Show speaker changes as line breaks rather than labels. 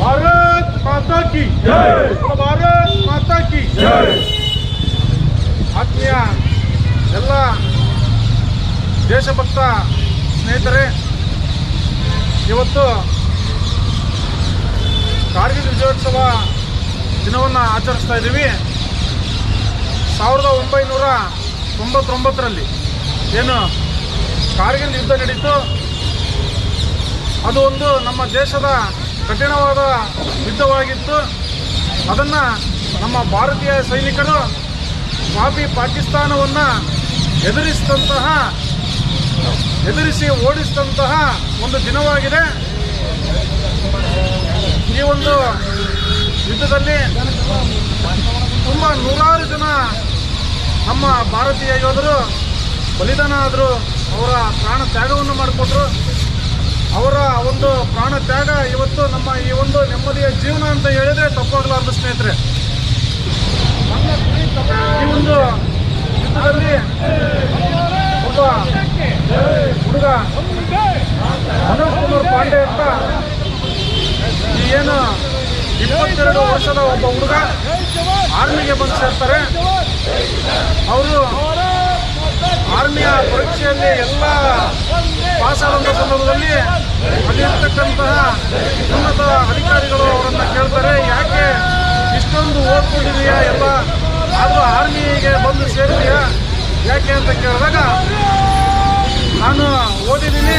ಭಾರತ್ ಮಾತಾ ಭಾರತ್ ಮಾತಾ ಆತ್ಮೀಯ ಎಲ್ಲ ದೇಶಭಕ್ತ ಸ್ನೇಹಿತರೆ ಇವತ್ತು ಕಾರ್ಗಿಲ್ ವಿಜಯೋತ್ಸವ ದಿನವನ್ನು ಆಚರಿಸ್ತಾ ಇದ್ದೀವಿ. ಸಾವಿರದ ಒಂಬೈನೂರ ತೊಂಬತ್ತೊಂಬತ್ತರಲ್ಲಿ ಏನು ಕಾರ್ಗಿಲ್ ಯುದ್ಧ ನಡೀತು. ಅದು ಒಂದು ನಮ್ಮ ದೇಶದ ಕಠಿಣವಾದ ಯುದ್ಧವಾಗಿತ್ತು. ಅದನ್ನು ನಮ್ಮ ಭಾರತೀಯ ಸೈನಿಕರು ಪಾಪಿ ಪಾಕಿಸ್ತಾನವನ್ನು ಎದುರಿಸಿದಂತಹ, ಎದುರಿಸಿ ಓಡಿಸಿದಂತಹ ಒಂದು ದಿನವಾಗಿದೆ. ಈ ಒಂದು ಯುದ್ಧದಲ್ಲಿ ತುಂಬ ನೂರಾರು ಜನ ನಮ್ಮ ಭಾರತೀಯ ಯೋಧರು ಬಲಿದಾನ ಆದರು ಅವರ ಪ್ರಾಣ ತ್ಯಾಗವನ್ನು ಮಾಡಿಕೊಟ್ರು. ಅವರ ಒಂದು ಪ್ರಾಣ ತ್ಯಾಗ ಇವತ್ತು ನಮ್ಮ ಈ ಒಂದು ನೆಮ್ಮದಿಯ ಜೀವನ ಅಂತ ಹೇಳಿದ್ರೆ ತಪ್ಪಾಗಲಾರ್ದು ಸ್ನೇಹಿತರೆ. ಈ ಒಂದು ಯುದ್ಧದಲ್ಲಿ ಒಬ್ಬ ಹುಡುಗ ಮನೋಜ್ ಕುಮಾರ್ ಪಾಂಡೆ ಅಂತ ಏನು ಇಪ್ಪತ್ತೆರಡು ವರ್ಷದ ಒಬ್ಬ ಹುಡುಗ ಆರ್ಮಿಗೆ ಬಂದು ಸೇರ್ತಾರೆ. ಅವರು ಆರ್ಮಿಯ ಪರೀಕ್ಷೆಯಲ್ಲಿ ಎಲ್ಲ ಪಾಸ್ ಅಲ್ಲಿರ್ತಕ್ಕಂತಹ ಉನ್ನತ ಅಧಿಕಾರಿಗಳು ಅವರನ್ನು ಕೇಳ್ತಾರೆ. ಯಾಕೆ ಇಷ್ಟೊಂದು ಓದ್ಕೊಂಡಿದೆಯಾ ಎಲ್ಲ? ಆದರೂ ಆರ್ಮಿಗೆ ಬಂದು ಸೇರಿದೆಯಾ ಯಾಕೆ ಅಂತ ಕೇಳಿದಾಗ, ನಾನು ಓದಿದ್ದೀನಿ